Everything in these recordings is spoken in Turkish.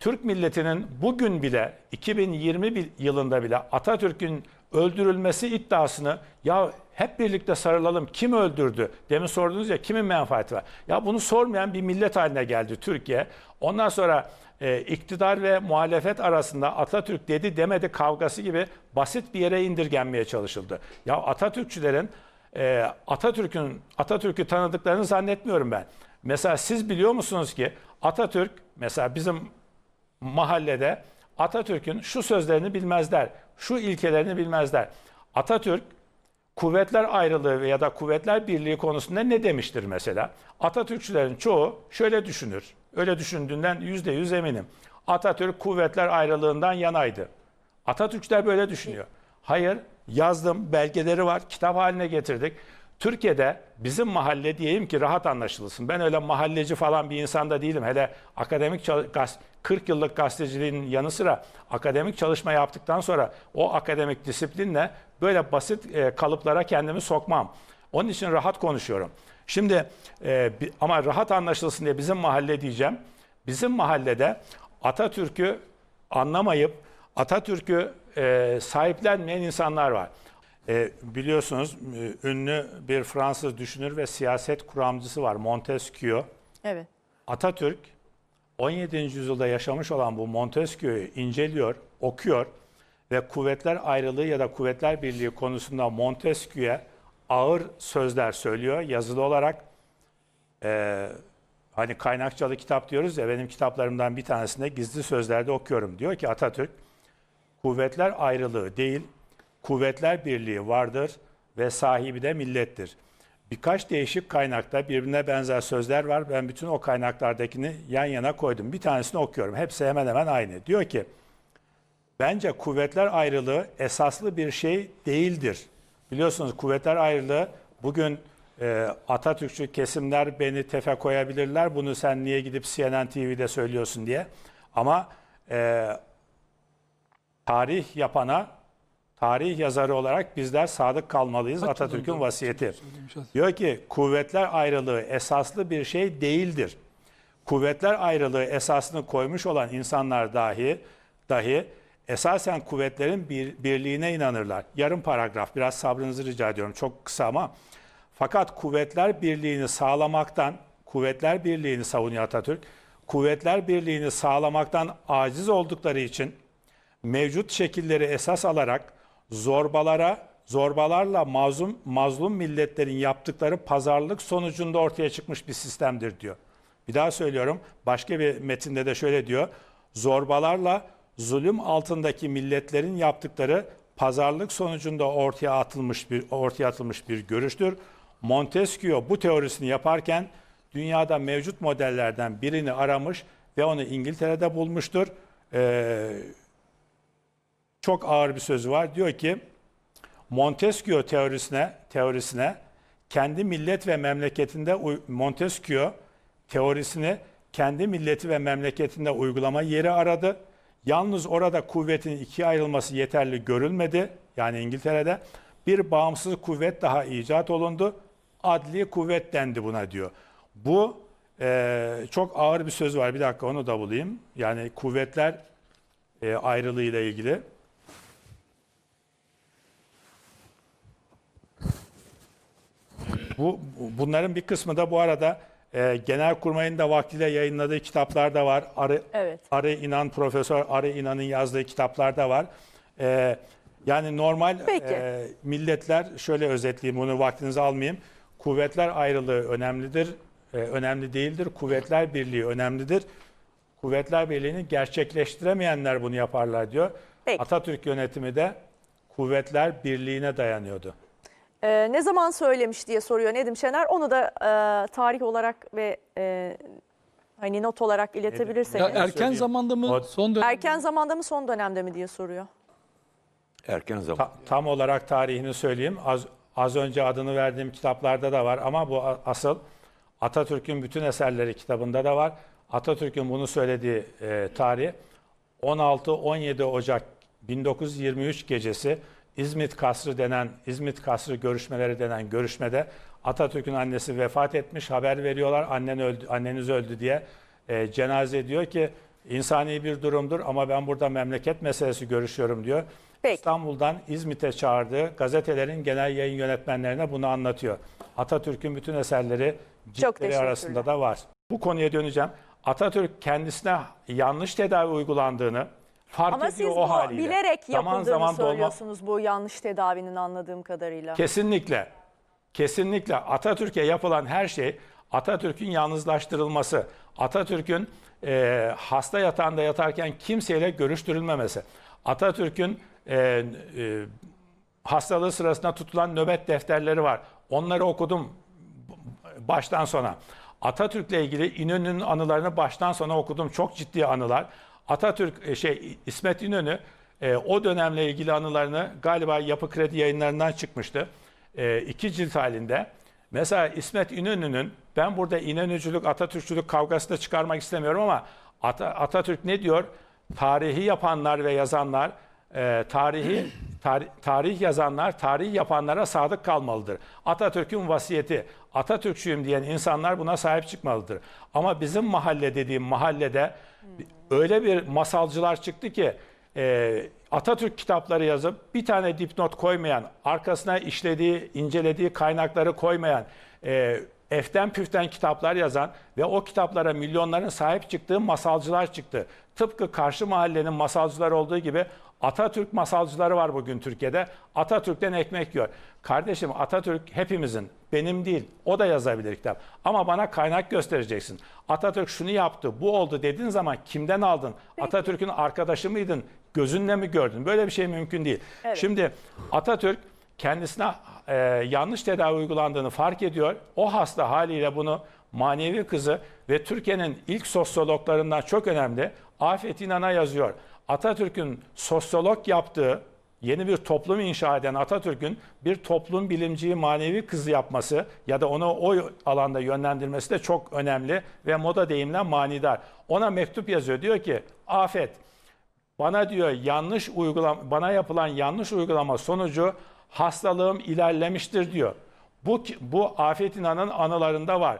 Türk milletinin bugün bile 2020 bil- yılında bile Atatürk'ün öldürülmesi iddiasını ya hep birlikte sarılalım kim öldürdü? Demin sordunuz ya kimin menfaati var? Ya bunu sormayan bir millet haline geldi Türkiye. Ondan sonra e, iktidar ve muhalefet arasında Atatürk dedi demedi kavgası gibi basit bir yere indirgenmeye çalışıldı. Ya Atatürkçülerin e, Atatürk'ün Atatürk'ü tanıdıklarını zannetmiyorum ben. Mesela siz biliyor musunuz ki Atatürk mesela bizim mahallede Atatürk'ün şu sözlerini bilmezler, şu ilkelerini bilmezler. Atatürk kuvvetler ayrılığı ya da kuvvetler birliği konusunda ne demiştir mesela? Atatürkçülerin çoğu şöyle düşünür. Öyle düşündüğünden yüzde yüz eminim. Atatürk kuvvetler ayrılığından yanaydı. Atatürkçüler böyle düşünüyor. Hayır, yazdım, belgeleri var, kitap haline getirdik. Türkiye'de bizim mahalle diyeyim ki rahat anlaşılsın. Ben öyle mahalleci falan bir insan da değilim. Hele akademik çal- gaz- 40 yıllık gazeteciliğin yanı sıra akademik çalışma yaptıktan sonra o akademik disiplinle böyle basit e, kalıplara kendimi sokmam. Onun için rahat konuşuyorum. Şimdi e, ama rahat anlaşılsın diye bizim mahalle diyeceğim. Bizim mahallede Atatürk'ü anlamayıp Atatürk'ü e, sahiplenmeyen insanlar var. E, biliyorsunuz e, ünlü bir Fransız düşünür ve siyaset kuramcısı var Montesquieu. Evet. Atatürk 17. yüzyılda yaşamış olan bu Montesquieu'yu inceliyor, okuyor ve kuvvetler ayrılığı ya da kuvvetler birliği konusunda Montesquieu'ye ağır sözler söylüyor yazılı olarak. Ee, hani kaynakçalı kitap diyoruz ya benim kitaplarımdan bir tanesinde gizli sözlerde okuyorum. Diyor ki Atatürk kuvvetler ayrılığı değil, kuvvetler birliği vardır ve sahibi de millettir. Birkaç değişik kaynakta birbirine benzer sözler var. Ben bütün o kaynaklardakini yan yana koydum. Bir tanesini okuyorum. Hepsi hemen hemen aynı. Diyor ki, bence kuvvetler ayrılığı esaslı bir şey değildir. Biliyorsunuz kuvvetler ayrılığı bugün e, Atatürkçü kesimler beni tefe koyabilirler. Bunu sen niye gidip CNN TV'de söylüyorsun diye. Ama e, tarih yapana, tarih yazarı olarak bizler sadık kalmalıyız. Atatürk'ün vasiyeti. aslında. Diyor ki kuvvetler ayrılığı esaslı bir şey değildir. Kuvvetler ayrılığı esasını koymuş olan insanlar dahi dahi esasen kuvvetlerin bir, birliğine inanırlar. Yarım paragraf biraz sabrınızı rica ediyorum çok kısa ama fakat kuvvetler birliğini sağlamaktan kuvvetler birliğini savunuyor Atatürk. Kuvvetler birliğini sağlamaktan aciz oldukları için mevcut şekilleri esas alarak zorbalara, zorbalarla mazlum, mazlum milletlerin yaptıkları pazarlık sonucunda ortaya çıkmış bir sistemdir diyor. Bir daha söylüyorum. Başka bir metinde de şöyle diyor. Zorbalarla zulüm altındaki milletlerin yaptıkları pazarlık sonucunda ortaya atılmış bir ortaya atılmış bir görüştür. Montesquieu bu teorisini yaparken dünyada mevcut modellerden birini aramış ve onu İngiltere'de bulmuştur. Ee, çok ağır bir sözü var. Diyor ki Montesquieu teorisine teorisine kendi millet ve memleketinde Montesquieu teorisini kendi milleti ve memleketinde uygulama yeri aradı. Yalnız orada kuvvetin ikiye ayrılması yeterli görülmedi. Yani İngiltere'de bir bağımsız kuvvet daha icat olundu. Adli kuvvet dendi buna diyor. Bu eee, çok ağır bir söz var. Bir dakika onu da bulayım. Yani kuvvetler e, ayrılığı ile ilgili. Bu bunların bir kısmı da bu arada e, Genelkurmay'ın da vaktiyle yayınladığı kitaplar da var. Arı, Evet. Arı İnan Profesör Arı İnan'ın yazdığı kitaplar da var. E, yani normal Peki. e, milletler şöyle özetleyeyim bunu vaktinizi almayayım. Kuvvetler ayrılığı önemlidir. e, önemli değildir. Kuvvetler birliği önemlidir. Kuvvetler Birliği'ni gerçekleştiremeyenler bunu yaparlar diyor. Peki. Atatürk yönetimi de Kuvvetler Birliği'ne dayanıyordu. Ee, ne zaman söylemiş diye soruyor Nedim Şener. Onu da e, tarih olarak ve e, hani not olarak iletebilirseniz. Ya erken söyleyeyim. zamanda mı O- son dönem? Erken zamanda mı son dönemde mi diye soruyor. Erken zaman. Ta- tam olarak tarihini söyleyeyim. Az, az önce adını verdiğim kitaplarda da var ama bu a- asıl Atatürk'ün bütün eserleri kitabında da var. Atatürk'ün bunu söylediği e, tarih 16-17 Ocak 1923 gecesi İzmit Kasrı denen İzmit Kasrı görüşmeleri denen görüşmede Atatürk'ün annesi vefat etmiş haber veriyorlar annen öldü anneniz öldü diye E, cenaze diyor ki insani bir durumdur ama ben burada memleket meselesi görüşüyorum diyor. Peki. İstanbul'dan İzmit'e çağırdığı gazetelerin genel yayın yönetmenlerine bunu anlatıyor. Atatürk'ün bütün eserleri ciltleri arasında da var. Bu konuya döneceğim. Atatürk kendisine yanlış tedavi uygulandığını fark Ama siz ediyor bu o haliyle. bilerek Zaman yapıldığını zaman dolma- söylüyorsunuz bu yanlış tedavinin anladığım kadarıyla. Kesinlikle. Kesinlikle Atatürk'e yapılan her şey Atatürk'ün yalnızlaştırılması, Atatürk'ün e, hasta yatağında yatarken kimseyle görüştürülmemesi, Atatürk'ün e, e, hastalığı sırasında tutulan nöbet defterleri var. Onları okudum baştan sona. Atatürk'le ilgili İnönü'nün anılarını baştan sona okudum. Çok ciddi anılar. Atatürk e, şey İsmet İnönü e, o dönemle ilgili anılarını galiba Yapı Kredi yayınlarından çıkmıştı. E, iki cilt halinde. Mesela İsmet İnönü'nün ben burada İnönücülük, Atatürkçülük kavgası da çıkarmak istemiyorum ama Ata- Atatürk ne diyor? Tarihi yapanlar ve yazanlar e, tarihi tar- tarih yazanlar tarih yapanlara sadık kalmalıdır. Atatürk'ün vasiyeti Atatürkçüyüm diyen insanlar buna sahip çıkmalıdır. Ama bizim mahalle dediğim mahallede öyle bir masalcılar çıktı ki e, Atatürk kitapları yazıp bir tane dipnot koymayan, arkasına işlediği, incelediği kaynakları koymayan, e, eften püften kitaplar yazan ve o kitaplara milyonların sahip çıktığı masalcılar çıktı. Tıpkı karşı mahallenin masalcıları olduğu gibi Atatürk masalcıları var bugün Türkiye'de. Atatürk'ten ekmek yiyor. Kardeşim Atatürk hepimizin, benim değil. O da yazabilir kitap. Ama bana kaynak göstereceksin. Atatürk şunu yaptı, bu oldu dediğin zaman kimden aldın? Atatürk'ün arkadaşı mıydın? Gözünle mi gördün? Böyle bir şey mümkün değil. Evet. Şimdi Atatürk kendisine e, yanlış tedavi uygulandığını fark ediyor. O hasta haliyle bunu manevi kızı ve Türkiye'nin ilk sosyologlarından çok önemli Afet İnan'a yazıyor. Atatürk'ün sosyolog yaptığı yeni bir toplum inşa eden Atatürk'ün bir toplum bilimciyi manevi kızı yapması ya da onu o alanda yönlendirmesi de çok önemli ve moda deyimle manidar. Ona mektup yazıyor diyor ki Afet bana diyor yanlış uygulama bana yapılan yanlış uygulama sonucu hastalığım ilerlemiştir diyor. Bu bu Afet İnan'ın anılarında var.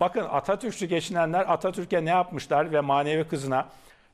Bakın Atatürkçü geçinenler Atatürk'e ne yapmışlar ve manevi kızına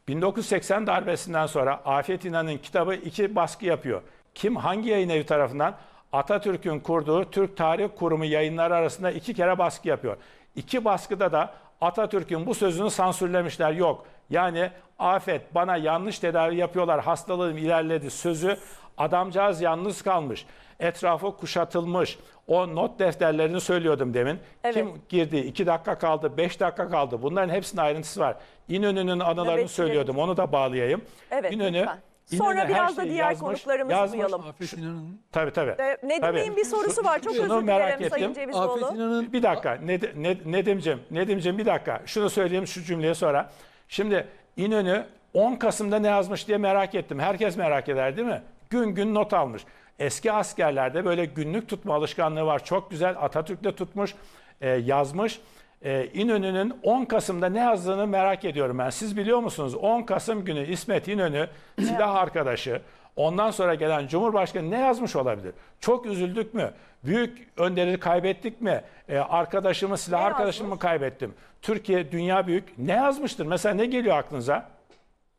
1980 darbesinden sonra Afet İnan'ın kitabı iki baskı yapıyor. Kim hangi yayın evi tarafından? Atatürk'ün kurduğu Türk Tarih Kurumu yayınları arasında iki kere baskı yapıyor. İki baskıda da Atatürk'ün bu sözünü sansürlemişler. Yok. Yani afet bana yanlış tedavi yapıyorlar hastalığım ilerledi sözü adamcağız yalnız kalmış. Etrafı kuşatılmış. O not defterlerini söylüyordum demin. Evet. Kim girdi? 2 dakika kaldı, 5 dakika kaldı. Bunların hepsinin ayrıntısı var. İnönü'nün anılarını Nöbetçilerin. söylüyordum. Onu da bağlayayım. Evet İnönü, lütfen. İnönü Sonra her biraz da şeyi diğer yazmış, konuklarımızı yazmış. duyalım. Afet İnan'ın Tabii tabii. Ee, Nedim Tabii. Bey'in bir sorusu var. Çok Şunu özür merak dilerim Sayın ettim. Cevizoğlu. Afet İnan'ın Bir dakika. Ned, Ned, Nedim'cim, Nedim'cim bir dakika. Şunu söyleyeyim şu cümleyi sonra. Şimdi İnönü 10 Kasım'da ne yazmış diye merak ettim. Herkes merak eder değil mi? Gün gün not almış. Eski askerlerde böyle günlük tutma alışkanlığı var. Çok güzel. Atatürk de tutmuş, e, yazmış. E, İnönü'nün 10 Kasım'da ne yazdığını merak ediyorum ben. Siz biliyor musunuz? 10 Kasım günü İsmet İnönü silah arkadaşı, ondan sonra gelen Cumhurbaşkanı ne yazmış olabilir? Çok üzüldük mü? Büyük önderi kaybettik mi? E, arkadaşımı, silah Ne arkadaşımı mı kaybettim? Türkiye, dünya büyük. Ne yazmıştır? Mesela ne geliyor aklınıza?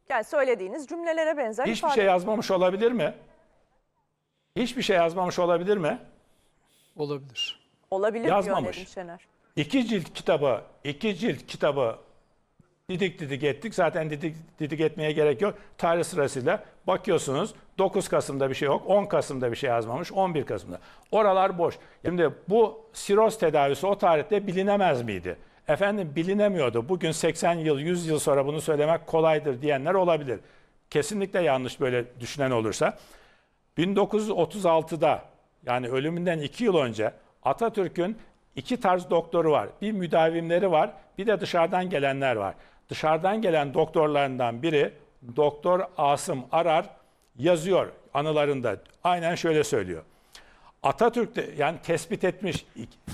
Yani söylediğiniz cümlelere benzer Hiçbir ifade. şey yazmamış olabilir mi? Hiçbir şey yazmamış olabilir mi? olabilir. Olabilir diyor Yazmamış. Nedim Şener. İki cilt kitabı, iki cilt kitabı didik didik ettik. Zaten didik didik etmeye gerek yok. Tarih sırasıyla bakıyorsunuz 9 Kasım'da bir şey yok, 10 Kasım'da bir şey yazmamış, 11 Kasım'da. Oralar boş. Şimdi bu siroz tedavisi o tarihte bilinemez miydi? Efendim bilinemiyordu. Bugün 80 yıl, 100 yıl sonra bunu söylemek kolaydır diyenler olabilir. Kesinlikle yanlış böyle düşünen olursa. 1936'da yani ölümünden 2 yıl önce Atatürk'ün iki tarz doktoru var. Bir müdavimleri var, bir de dışarıdan gelenler var. Dışarıdan gelen doktorlarından biri Doktor Asım Arar yazıyor anılarında. Aynen şöyle söylüyor. Atatürk de yani tespit etmiş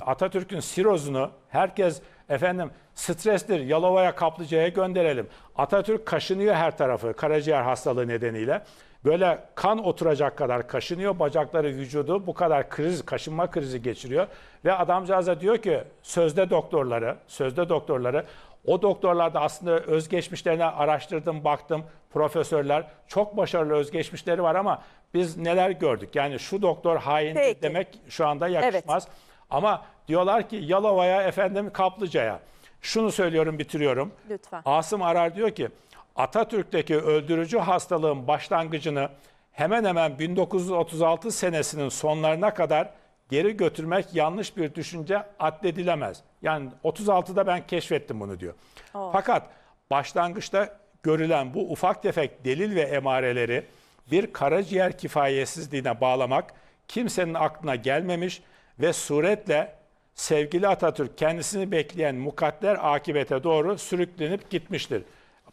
Atatürk'ün sirozunu herkes efendim strestir Yalova'ya Kaplıca'ya gönderelim. Atatürk kaşınıyor her tarafı karaciğer hastalığı nedeniyle. Böyle kan oturacak kadar kaşınıyor bacakları vücudu bu kadar kriz kaşınma krizi geçiriyor ve adamcağıza diyor ki sözde doktorları sözde doktorları O doktorlarda aslında özgeçmişlerini araştırdım, baktım. Profesörler çok başarılı özgeçmişleri var ama biz neler gördük? Yani şu doktor hain Peki. demek şu anda yakışmaz. Ama diyorlar ki Yalova'ya efendim Kaplıca'ya. Şunu söylüyorum bitiriyorum. Lütfen. Asım Arar diyor ki Atatürk'teki öldürücü hastalığın başlangıcını hemen hemen 1936 senesinin sonlarına kadar geri götürmek yanlış bir düşünce addedilemez. Yani 36'da ben keşfettim bunu diyor. Fakat başlangıçta görülen bu ufak tefek delil ve emareleri bir karaciğer kifayetsizliğine bağlamak kimsenin aklına gelmemiş ve suretle sevgili Atatürk kendisini bekleyen mukadder akibete doğru sürüklenip gitmiştir.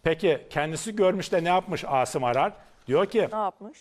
Peki kendisi görmüş de ne yapmış Asım Arar? Diyor ki Ne yapmış?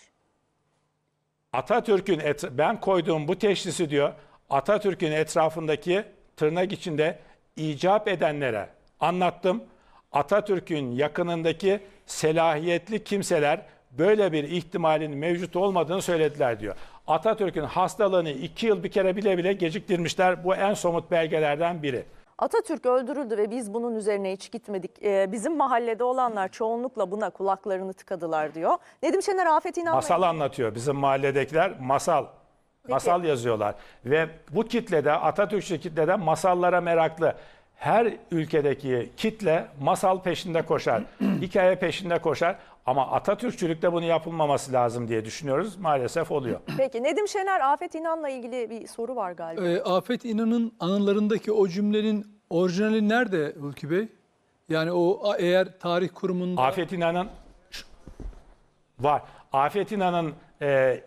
Atatürk'ün et- ben koyduğum bu teşhisi diyor Atatürk'ün etrafındaki tırnak içinde icap edenlere anlattım. Atatürk'ün yakınındaki selahiyetli kimseler böyle bir ihtimalin mevcut olmadığını söylediler diyor. Atatürk'ün hastalığını iki yıl bir kere bile bile geciktirmişler. Bu en somut belgelerden biri. Atatürk öldürüldü ve biz bunun üzerine hiç gitmedik. Ee, bizim mahallede olanlar çoğunlukla buna kulaklarını tıkadılar diyor. Nedim Şener Afet İnan'la Masal anlatıyor. Bizim mahalledekiler masal. Masal yazıyorlar. Ve bu kitlede Atatürkçü kitlede masallara meraklı. Her ülkedeki kitle masal peşinde koşar. hikaye peşinde koşar. Ama Atatürkçülükte bunu yapılmaması lazım diye düşünüyoruz. Maalesef oluyor. Peki Nedim Şener Afet İnan'la ilgili bir soru var galiba. Ee, Afet İnan'ın anılarındaki o cümlenin orijinali nerede Hulki Bey? Yani o eğer tarih kurumunda... Afet İnan'ın var. Afet İnan'ın e,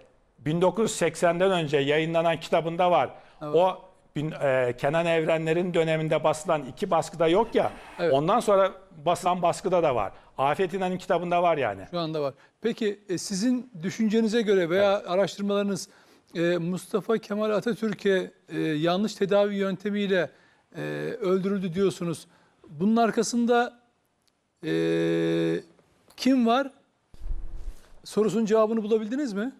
1980'den önce yayınlanan kitabında var. O bin- e, Kenan Evrenler'in döneminde basılan iki baskıda yok ya. Evet. Ondan sonra basılan baskıda da var. Afet İnan'ın kitabında var yani. Şu anda var. Peki e, sizin düşüncenize göre veya araştırmalarınız e, Mustafa Kemal Atatürk'e e, yanlış tedavi yöntemiyle e, öldürüldü diyorsunuz. Bunun arkasında e, kim var? Sorusunun cevabını bulabildiniz mi?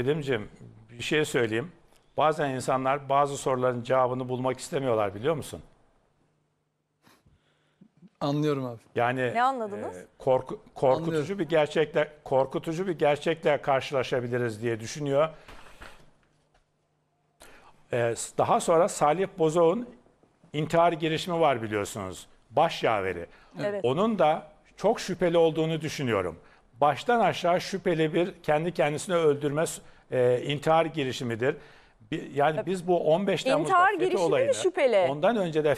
Nedim'ciğim bir şey söyleyeyim. Bazen insanlar bazı soruların cevabını bulmak istemiyorlar biliyor musun? Anlıyorum abi. Yani Ne anladınız? e, korku, korkutucu Anlıyorum. bir gerçekle korkutucu bir gerçekle karşılaşabiliriz diye düşünüyor. E, daha sonra Salih Bozok'un intihar girişimi var biliyorsunuz. Başyaveri. Evet. Onun da çok şüpheli olduğunu düşünüyorum. Baştan aşağı şüpheli bir kendi kendisini öldürme e, intihar girişimidir. Bir- Yani biz bu 15 Temmuz'da İntihar girişimi mi olayını, şüpheli? Ondan önce de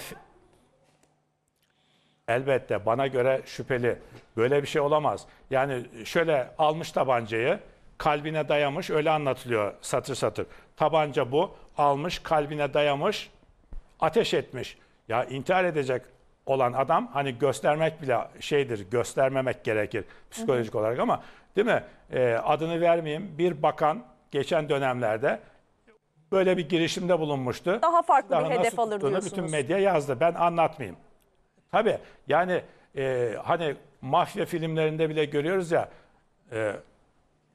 Elbette bana göre şüpheli. Böyle bir şey olamaz. Yani şöyle almış tabancayı, kalbine dayamış, öyle anlatılıyor satır satır. Tabanca bu, almış, kalbine dayamış, ateş etmiş. Ya intihar edecek olan adam hani göstermek bile şeydir, göstermemek gerekir psikolojik olarak ama değil mi? Ee, adını vermeyeyim. Bir bakan geçen dönemlerde böyle bir girişimde bulunmuştu. Daha farklı bir Silahı hedef nasıl alır diyorsunuz. Bütün medya yazdı. Ben anlatmayayım. Tabii yani e, hani mafya filmlerinde bile görüyoruz ya e,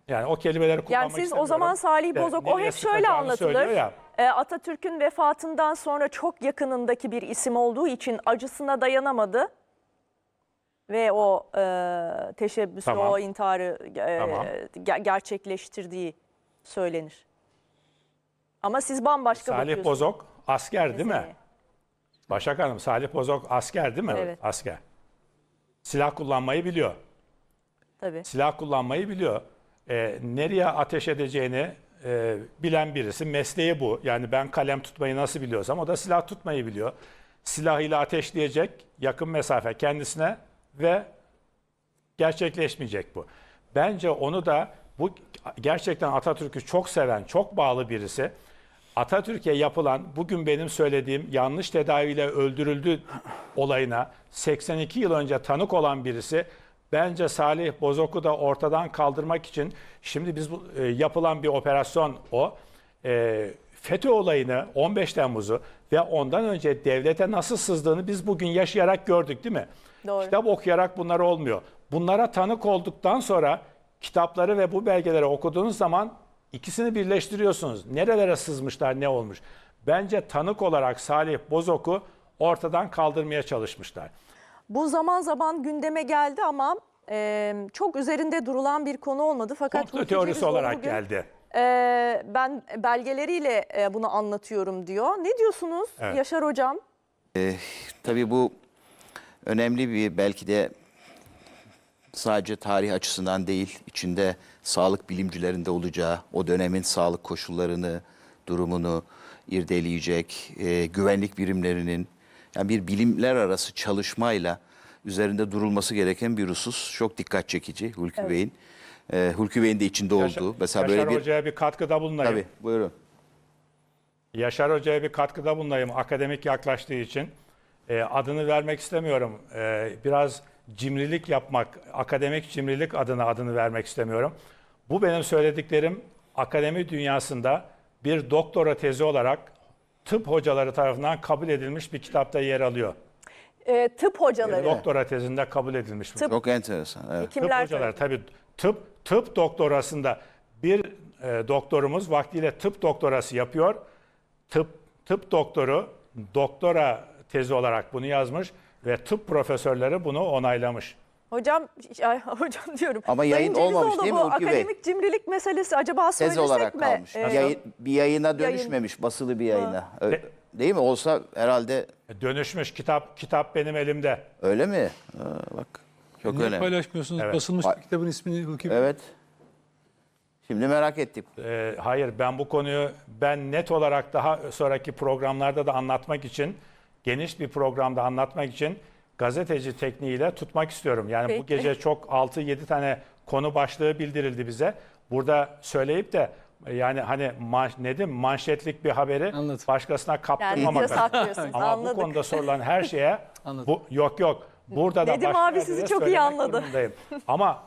yani o kelimeleri kullanmak Yani siz o zaman Salih De, Bozok o nereye hep şöyle anlatılır. ya. E, Atatürk'ün vefatından sonra çok yakınındaki bir isim olduğu için acısına dayanamadı. Ve o e, teşebbüsü, Tamam. o intiharı e, Tamam. ge- gerçekleştirdiği söylenir. Ama siz bambaşka Salih bakıyorsunuz. Bozok asker değil mi? meseleye. Başak Hanım Salih Bozok asker değil mi? Evet. Asker. Silah kullanmayı biliyor. Tabii. Silah kullanmayı biliyor. E, nereye ateş edeceğini e, bilen birisi. Mesleği bu. Yani ben kalem tutmayı nasıl biliyorsam o da silah tutmayı biliyor. Silahıyla ateşleyecek yakın mesafe kendisine ve gerçekleşmeyecek bu. Bence onu da bu gerçekten Atatürk'ü çok seven, çok bağlı birisi. Atatürk'e yapılan bugün benim söylediğim yanlış tedaviyle öldürüldü olayına 82 yıl önce tanık olan birisi bence Salih Bozok'u da ortadan kaldırmak için şimdi biz bu, e, yapılan bir operasyon o. E, FETÖ olayını 15 Temmuz'u ve ondan önce devlete nasıl sızdığını biz bugün yaşayarak gördük değil mi? Doğru. Kitap okuyarak bunlar olmuyor. Bunlara tanık olduktan sonra kitapları ve bu belgeleri okuduğunuz zaman İkisini birleştiriyorsunuz. Nerelere sızmışlar, ne olmuş? Bence tanık olarak Salih Bozok'u ortadan kaldırmaya çalışmışlar. Bu zaman zaman gündeme geldi ama e, çok üzerinde durulan bir konu olmadı. Fakat Komplo teorisi olarak bugün, geldi. e, ben belgeleriyle e, bunu anlatıyorum diyor. Ne diyorsunuz Evet. Yaşar Hocam? Tabii bu önemli bir belki de sadece tarih açısından değil, içinde sağlık bilimcilerinde olacağı, o dönemin sağlık koşullarını, durumunu irdeleyecek, e, güvenlik birimlerinin, yani bir bilimler arası çalışmayla üzerinde durulması gereken bir husus. Çok dikkat çekici Hulki Bey'in. E, Hulki Bey'in de içinde olduğu. Mesela Yaşar böyle bir... Hoca'ya bir katkıda bulunayım. Tabii, buyurun. Yaşar Hoca'ya bir katkıda bulunayım akademik yaklaştığı için. E, adını vermek istemiyorum. E, biraz cimrilik yapmak, akademik cimrilik adına adını vermek istemiyorum. Bu benim söylediklerim akademi dünyasında bir doktora tezi olarak tıp hocaları tarafından kabul edilmiş bir kitapta yer alıyor. E, tıp hocaları. Doktora tezinde kabul edilmiş. bu. Tıp- Çok enteresan. Evet. Tıp Kimler hocaları tabii tıp tıp doktorasında bir e, doktorumuz vaktiyle tıp doktorası yapıyor. Tıp tıp doktoru doktora tezi olarak bunu yazmış ve tıp profesörleri bunu onaylamış. Hocam, ay, hocam diyorum. Ama Sayın yayın olmamış değil mi bu Hulki Bey? akademik cimrilik meselesi acaba Tez söylesek olarak mi? kalmış. Ee, yayın- bir yayına dönüşmemiş, basılı bir yayına. Ö- De- Değil mi? Olsa herhalde E, Dönüşmüş kitap kitap benim elimde. öyle mi? Ha, bak. Çok Niye önemli. paylaşmıyorsunuz? Evet. Basılmış Ba- bir kitabın ismini Hulki Bey. Evet. Şimdi merak ettik. E, hayır ben bu konuyu ben net olarak daha sonraki programlarda da anlatmak için geniş bir programda anlatmak için gazeteci tekniğiyle tutmak istiyorum. Yani bu Peki. gece çok 6-7 tane konu başlığı bildirildi bize. Burada söyleyip de yani hani manş, ne diyeyim, manşetlik bir haberi Anladım. başkasına Yani kaptırmamak. saklıyorsunuz. Ama Anladık. bu konuda sorulan her şeye bu yok yok. Burada da Nedim abi sizi çok iyi anladı. Ama